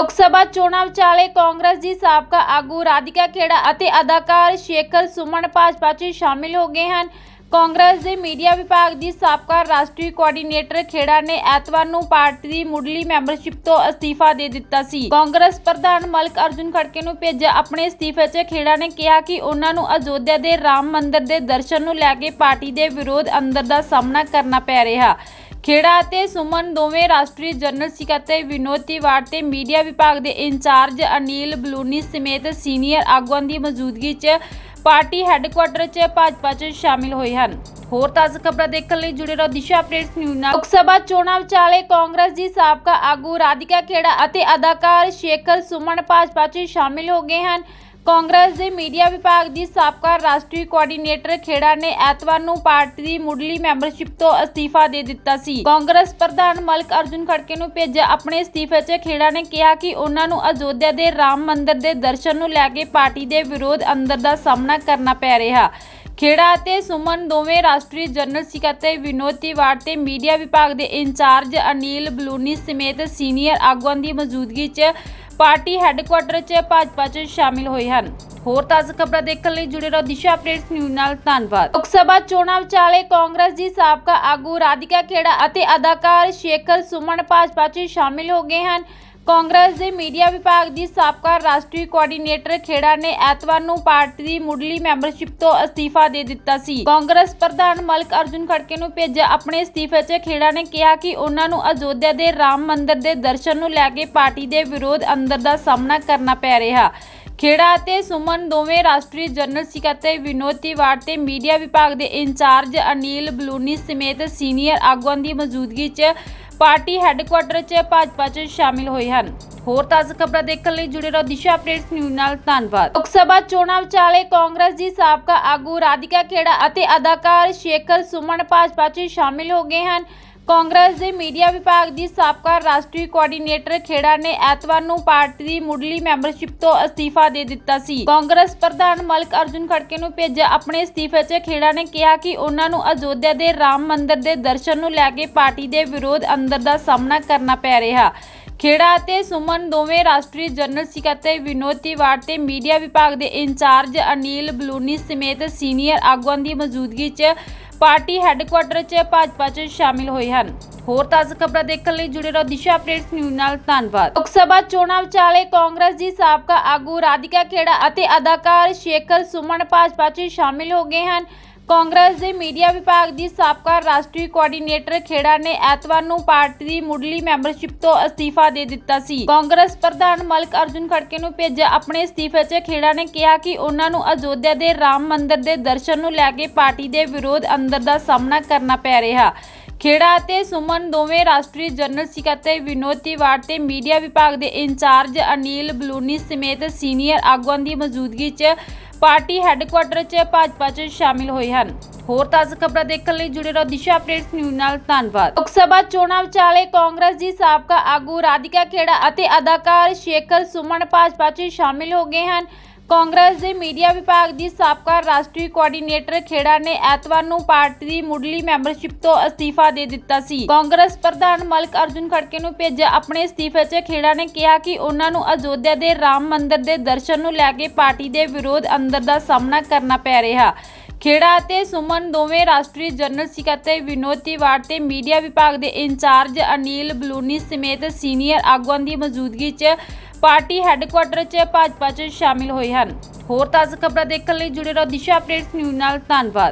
ਲੋਕ ਸਭਾ ਚੋਣਾਂ ਵਿਚਾਲੇ ਕਾਂਗਰਸ ਦੀ ਸਾਬਕਾ ਆਗੂ ਰਾਧਿਕਾ ਖੇੜਾ ਅਤੇ ਅਦਾਕਾਰ ਸ਼ੇਖਰ ਸੁਮਨ ਭਾਜਪਾ 'ਚ ਸ਼ਾਮਿਲ ਹੋ ਗਏ ਹਨ। ਕਾਂਗਰਸ ਦੇ ਮੀਡੀਆ ਵਿਭਾਗ ਦੀ ਸਾਬਕਾ ਰਾਸ਼ਟਰੀ ਕੋਆਰਡੀਨੇਟਰ ਖੇੜਾ ਨੇ ਐਤਵਾਰ ਨੂੰ ਪਾਰਟੀ ਦੀ ਮੁੱਢਲੀ ਮੈਂਬਰਸ਼ਿਪ ਤੋਂ ਅਸਤੀਫਾ ਦੇ ਦਿੱਤਾ ਸੀ। ਕਾਂਗਰਸ ਪ੍ਰਧਾਨ ਮਲਕ ਅਰਜੁਨ ਖੜਕੇ ਨੂੰ ਭੇਜਿਆ ਆਪਣੇ ਅਸਤੀਫੇ 'ਚ ਖੇੜਾ ਨੇ ਕਿਹਾ ਕਿ ਉਹਨਾਂ ਨੂੰ ਅਯੋਧਿਆ ਦੇ ਰਾਮ ਮੰਦਿਰ ਦੇ ਦਰਸ਼ਨ ਨੂੰ ਲੈ ਕੇ ਪਾਰਟੀ ਦੇ ਵਿਰੋਧ ਅੰਦਰ ਦਾ ਸਾਹਮਣਾ ਕਰਨਾ ਪੈ ਰਿਹਾ। ਖੇੜਾ ਅਤੇ ਸੁਮਨ ਦੋਵੇਂ ਰਾਸ਼ਟਰੀ ਜਨਰਲ ਸਕੱਤਰ ਵਿਨੋਦ ਤਿਵਾੜ ਤੇ ਮੀਡੀਆ ਵਿਭਾਗ ਦੇ ਇੰਚਾਰਜ ਅਨੀਲ ਬਲੂਨੀ ਸਮੇਤ ਸੀਨੀਅਰ ਆਗੂਆਂ ਦੀ ਮੌਜੂਦਗੀ 'ਚ ਪਾਰਟੀ ਹੈੱਡਕੁਆਟਰ 'ਚ ਭਾਜਪਾ 'ਚ ਸ਼ਾਮਿਲ ਹੋਏ ਹਨ। ਹੋਰ ਤਾਜ਼ਾ ਖਬਰਾਂ ਦੇਖਣ ਲਈ ਜੁੜੇ ਰਹੋ ਦਿਸ਼ਾ ਅਪਡੇਟਸ ਨਿਊਜ਼ ਨਾਲ। ਲੋਕ ਸਭਾ ਚੋਣਾਂ ਵਿਚਾਲੇ ਕਾਂਗਰਸ ਦੀ ਸਾਬਕਾ ਆਗੂ ਰਾਧਿਕਾ ਖੇੜਾ ਅਤੇ ਅਦਾਕਾਰ ਸ਼ੇਖਰ ਸੁਮਨ ਭਾਜਪਾ 'ਚ ਸ਼ਾਮਿਲ ਹੋ ਗਏ ਹਨ। ਕਾਂਗਰਸ ਦੇ ਮੀਡੀਆ ਵਿਭਾਗ ਦੀ ਸਾਬਕਾ ਰਾਸ਼ਟਰੀ ਕੋਆਰਡੀਨੇਟਰ ਖੇੜਾ ਨੇ ਐਤਵਾਰ ਨੂੰ ਪਾਰਟੀ ਦੀ ਮੁੱਢਲੀ ਮੈਂਬਰਸ਼ਿਪ ਤੋਂ ਅਸਤੀਫਾ ਦੇ ਦਿੱਤਾ ਸੀ। ਕਾਂਗਰਸ ਪ੍ਰਧਾਨ ਮਲਕ ਅਰਜੁਨ ਖੜਕੇ ਨੂੰ ਭੇਜਿਆ ਆਪਣੇ ਅਸਤੀਫੇ 'ਚ ਖੇੜਾ ਨੇ ਕਿਹਾ ਕਿ ਉਹਨਾਂ ਨੂੰ ਅਯੋਧਿਆ ਦੇ ਰਾਮ ਮੰਦਿਰ ਦੇ ਦਰਸ਼ਨ ਨੂੰ ਲੈ ਕੇ ਪਾਰਟੀ ਦੇ ਵਿਰੋਧ ਅੰਦਰ ਦਾ ਸਾਹਮਣਾ ਕਰਨਾ ਪੈ ਰਿਹਾ। ਖੇੜਾ ਅਤੇ ਸੁਮਨ ਦੋਵੇਂ ਰਾਸ਼ਟਰੀ ਜਨਰਲ ਸਕੱਤਰ ਵਿਨੋਦ ਤਿਵਾੜ ਤੇ ਮੀਡੀਆ ਵਿਭਾਗ ਦੇ ਇੰਚਾਰਜ ਅਨੀਲ ਬਲੂਨੀ ਸਮੇਤ ਸੀਨੀਅਰ ਆਗੂਆਂ ਦੀ ਮੌਜੂਦਗੀ 'ਚ ਪਾਰਟੀ ਹੈੱਡਕੁਆਟਰ 'ਚ ਭਾਜਪਾ 'ਚ ਸ਼ਾਮਿਲ ਹੋਏ ਹਨ। ਹੋਰ ਤਾਜ਼ਾ ਖਬਰਾਂ ਦੇਖਣ ਲਈ ਜੁੜੇ ਰਹੋ ਦਿਸ਼ਾ ਅਪਡੇਟਸ ਨਿਊਜ਼ ਨਾਲ। ਧੰਨਵਾਦ। ਲੋਕ ਸਭਾ ਚੋਣਾਂ ਵਿਚਾਲੇ ਕਾਂਗਰਸ ਦੀ ਸਾਬਕਾ ਆਗੂ ਰਾਧਿਕਾ ਖੇੜਾ ਅਤੇ ਅਦਾਕਾਰ ਸ਼ੇਖਰ ਸੁਮਨ ਭਾਜਪਾ 'ਚ ਸ਼ਾਮਿਲ ਹੋ ਗਏ ਹਨ। ਕਾਂਗਰਸ ਦੇ ਮੀਡੀਆ ਵਿਭਾਗ ਦੀ ਸਾਬਕਾ ਰਾਸ਼ਟਰੀ ਕੋਆਰਡੀਨੇਟਰ ਖੇੜਾ ਨੇ ਐਤਵਾਰ ਨੂੰ ਪਾਰਟੀ ਦੀ ਮੁੱਢਲੀ ਮੈਂਬਰਸ਼ਿਪ ਤੋਂ ਅਸਤੀਫਾ ਦੇ ਦਿੱਤਾ ਸੀ। ਕਾਂਗਰਸ ਪ੍ਰਧਾਨ ਮਲਕ ਅਰਜੁਨ ਖੜਕੇ ਨੂੰ ਭੇਜੇ ਆਪਣੇ ਅਸਤੀਫੇ 'ਚ ਖੇੜਾ ਨੇ ਕਿਹਾ ਕਿ ਉਹਨਾਂ ਨੂੰ ਅਯੋਧਿਆ ਦੇ ਰਾਮ ਮੰਦਿਰ ਦੇ ਦਰਸ਼ਨ ਨੂੰ ਲੈ ਕੇ ਪਾਰਟੀ ਦੇ ਵਿਰੋਧ ਅੰਦਰ ਦਾ ਸਾਹਮਣਾ ਕਰਨਾ ਪੈ ਰਿਹਾ। ਖੇੜਾ ਅਤੇ ਸੁਮਨ ਦੋਵੇਂ ਰਾਸ਼ਟਰੀ ਜਨਰਲ ਸਕੱਤਰ ਵਿਨੋਦ ਤਿਵਾੜ ਤੇ ਮੀਡੀਆ ਵਿਭਾਗ ਦੇ ਇੰਚਾਰਜ ਅਨੀਲ ਬਲੂਨੀ ਸਮੇਤ ਸੀਨੀਅਰ ਆਗੂਆਂ ਦੀ ਮੌਜੂਦਗੀ 'ਚ ਪਾਰਟੀ ਹੈੱਡਕੁਆਟਰ 'ਚ ਭਾਜਪਾ 'ਚ ਸ਼ਾਮਿਲ ਹੋਏ ਹਨ। ਹੋਰ ਤਾਜ਼ਾ ਖਬਰਾਂ ਦੇਖਣ ਲਈ ਜੁੜੇ ਰਹੋ ਦਿਸ਼ਾ ਅਪਡੇਟਸ ਨਿਊਜ਼ ਨਾਲ। ਧੰਨਵਾਦ। ਲੋਕ ਸਭਾ ਚੋਣਾਂ ਵਿਚਾਲੇ ਕਾਂਗਰਸ ਦੀ ਸਾਬਕਾ ਆਗੂ ਰਾਧਿਕਾ ਖੇੜਾ ਅਤੇ ਅਦਾਕਾਰ ਸ਼ੇਖਰ ਸੁਮਨ ਭਾਜਪਾ 'ਚ ਸ਼ਾਮਿਲ ਹੋ ਗਏ ਹਨ। ਕਾਂਗਰਸ ਦੇ ਮੀਡੀਆ ਵਿਭਾਗ ਦੀ ਸਾਬਕਾ ਰਾਸ਼ਟਰੀ ਕੋਆਰਡੀਨੇਟਰ ਖੇੜਾ ਨੇ ਐਤਵਾਰ ਨੂੰ ਪਾਰਟੀ ਦੀ ਮੁੱਢਲੀ ਮੈਂਬਰਸ਼ਿਪ ਤੋਂ ਅਸਤੀਫਾ ਦੇ ਦਿੱਤਾ ਸੀ। ਕਾਂਗਰਸ ਪ੍ਰਧਾਨ ਮਲਕ ਅਰਜੁਨ ਖੜਕੇ ਨੂੰ ਭੇਜੇ ਆਪਣੇ ਅਸਤੀਫੇ 'ਚ ਖੇੜਾ ਨੇ ਕਿਹਾ ਕਿ ਉਹਨਾਂ ਨੂੰ ਅਯੋਧਿਆ ਦੇ ਰਾਮ ਮੰਦਿਰ ਦੇ ਦਰਸ਼ਨ ਨੂੰ ਲੈ ਕੇ ਪਾਰਟੀ ਦੇ ਵਿਰੋਧ ਅੰਦਰ ਦਾ ਸਾਹਮਣਾ ਕਰਨਾ ਪੈ ਰਿਹਾ। ਖੇੜਾ ਅਤੇ ਸੁਮਨ ਦੋਵੇਂ ਰਾਸ਼ਟਰੀ ਜਨਰਲ ਸਕੱਤਰ ਵਿਨੋਦ ਤਿਵਾੜ ਤੇ ਮੀਡੀਆ ਵਿਭਾਗ ਦੇ ਇੰਚਾਰਜ ਅਨੀਲ ਬਲੂਨੀ ਸਮੇਤ ਸੀਨੀਅਰ ਆਗੂਆਂ ਦੀ ਮੌਜੂਦਗੀ 'ਚ ਪਾਰਟੀ ਹੈੱਡਕੁਆਟਰ 'ਚ ਭਾਜਪਾ 'ਚ ਸ਼ਾਮਿਲ ਹੋਏ ਹਨ। ਹੋਰ ਤਾਜ਼ਾ ਖਬਰਾਂ ਦੇਖਣ ਲਈ ਜੁੜੇ ਰਹੋ ਦਿਸ਼ਾ ਅਪਡੇਟਸ ਨਿਊਜ਼ ਨਾਲ। ਧੰਨਵਾਦ। ਲੋਕ ਸਭਾ ਚੋਣਾਂ ਵਿਚਾਲੇ ਕਾਂਗਰਸ ਦੀ ਸਾਬਕਾ ਆਗੂ ਰਾਧਿਕਾ ਖੇੜਾ ਅਤੇ ਅਦਾਕਾਰ ਸ਼ੇਖਰ ਸੁਮਨ ਭਾਜਪਾ 'ਚ ਸ਼ਾਮਿਲ ਹੋ ਗਏ ਹਨ। ਕਾਂਗਰਸ ਦੇ ਮੀਡੀਆ ਵਿਭਾਗ ਦੀ ਸਾਬਕਾ ਰਾਸ਼ਟਰੀ ਕੋਆਰਡੀਨੇਟਰ ਖੇੜਾ ਨੇ ਐਤਵਾਰ ਨੂੰ ਪਾਰਟੀ ਦੀ ਮੁੱਢਲੀ ਮੈਂਬਰਸ਼ਿਪ ਤੋਂ ਅਸਤੀਫਾ ਦੇ ਦਿੱਤਾ ਸੀ। ਕਾਂਗਰਸ ਪ੍ਰਧਾਨ ਮਲਕ ਅਰਜੁਨ ਖੜਕੇ ਨੂੰ ਭੇਜੇ ਆਪਣੇ ਅਸਤੀਫੇ 'ਚ ਖੇੜਾ ਨੇ ਕਿਹਾ ਕਿ ਉਹਨਾਂ ਨੂੰ ਅਯੋਧਿਆ ਦੇ ਰਾਮ ਮੰਦਿਰ ਦੇ ਦਰਸ਼ਨ ਨੂੰ ਲੈ ਕੇ ਪਾਰਟੀ ਦੇ ਵਿਰੋਧ ਅੰਦਰ ਦਾ ਸਾਹਮਣਾ ਕਰਨਾ ਪੈ ਰਿਹਾ। ਖੇੜਾ ਅਤੇ ਸੁਮਨ ਦੋਵੇਂ ਰਾਸ਼ਟਰੀ ਜਨਰਲ ਸਕੱਤਰ ਵਿਨੋਦ ਤਿਵਾੜ ਤੇ ਮੀਡੀਆ ਵਿਭਾਗ ਦੇ ਇੰਚਾਰਜ ਅਨੀਲ ਬਲੂਨੀ ਸਮੇਤ ਸੀਨੀਅਰ ਆਗੂਆਂ ਦੀ ਮੌਜੂਦਗੀ 'ਚ ਪਾਰਟੀ ਹੈੱਡਕੁਆਟਰ 'ਚ ਭਾਜਪਾ 'ਚ ਸ਼ਾਮਿਲ ਹੋਏ ਹਨ। ਹੋਰ ਤਾਜ਼ਾ ਖਬਰਾਂ ਦੇਖਣ ਲਈ ਜੁੜੇ ਰਹੋ ਦਿਸ਼ਾ ਅਪਡੇਟਸ ਨਿਊਜ਼ ਨਾਲ। ਧੰਨਵਾਦ। ਲੋਕ ਸਭਾ ਚੋਣਾਂ ਵਿਚਾਲੇ ਕਾਂਗਰਸ ਦੀ ਸਾਬਕਾ ਆਗੂ ਰਾਧਿਕਾ ਖੇੜਾ ਅਤੇ ਅਦਾਕਾਰ ਸ਼ੇਖਰ ਸੁਮਨ ਭਾਜਪਾ 'ਚ ਸ਼ਾਮਿਲ ਹੋ ਗਏ ਹਨ। ਕਾਂਗਰਸ ਦੇ ਮੀਡੀਆ ਵਿਭਾਗ ਦੀ ਸਾਬਕਾ ਰਾਸ਼ਟਰੀ ਕੋਆਰਡੀਨੇਟਰ ਖੇੜਾ ਨੇ ਐਤਵਾਰ ਨੂੰ ਪਾਰਟੀ ਦੀ ਮੁੱਢਲੀ ਮੈਂਬਰਸ਼ਿਪ ਤੋਂ ਅਸਤੀਫਾ ਦੇ ਦਿੱਤਾ ਸੀ। ਕਾਂਗਰਸ ਪ੍ਰਧਾਨ ਮਲਕ ਅਰਜੁਨ ਖੜਕੇ ਨੂੰ ਭੇਜੇ ਆਪਣੇ ਅਸਤੀਫੇ 'ਚ ਖੇੜਾ ਨੇ ਕਿਹਾ ਕਿ ਉਹਨਾਂ ਨੂੰ ਅਯੋਧਿਆ ਦੇ ਰਾਮ ਮੰਦਿਰ ਦੇ ਦਰਸ਼ਨ ਨੂੰ ਲੈ ਕੇ ਪਾਰਟੀ ਦੇ ਵਿਰੋਧ ਅੰਦਰ ਦਾ ਸਾਹਮਣਾ ਕਰਨਾ ਪੈ ਰਿਹਾ। ਖੇੜਾ ਅਤੇ ਸੁਮਨ ਦੋਵੇਂ ਰਾਸ਼ਟਰੀ ਜਨਰਲ ਸਕੱਤਰ ਵਿਨੋਦ ਤਿਵਾੜ ਤੇ ਮੀਡੀਆ ਵਿਭਾਗ ਦੇ ਇੰਚਾਰਜ ਅਨੀਲ ਬਲੂਨੀ ਸਮੇਤ ਸੀਨੀਅਰ ਆਗੂਆਂ ਦੀ ਮੌਜੂਦਗੀ 'ਚ ਪਾਰਟੀ ਹੈੱਡਕੁਆਟਰ 'ਚ ਭਾਜਪਾ 'ਚ ਸ਼ਾਮਿਲ ਹੋਏ ਹਨ। ਹੋਰ ਤਾਜ਼ਾ ਖਬਰਾਂ ਦੇਖਣ ਲਈ ਜੁੜੇ ਰਹੋ ਦਿਸ਼ਾ ਅਪਡੇਟਸ ਨਿਊਜ਼ ਨਾਲ। ਧੰਨਵਾਦ।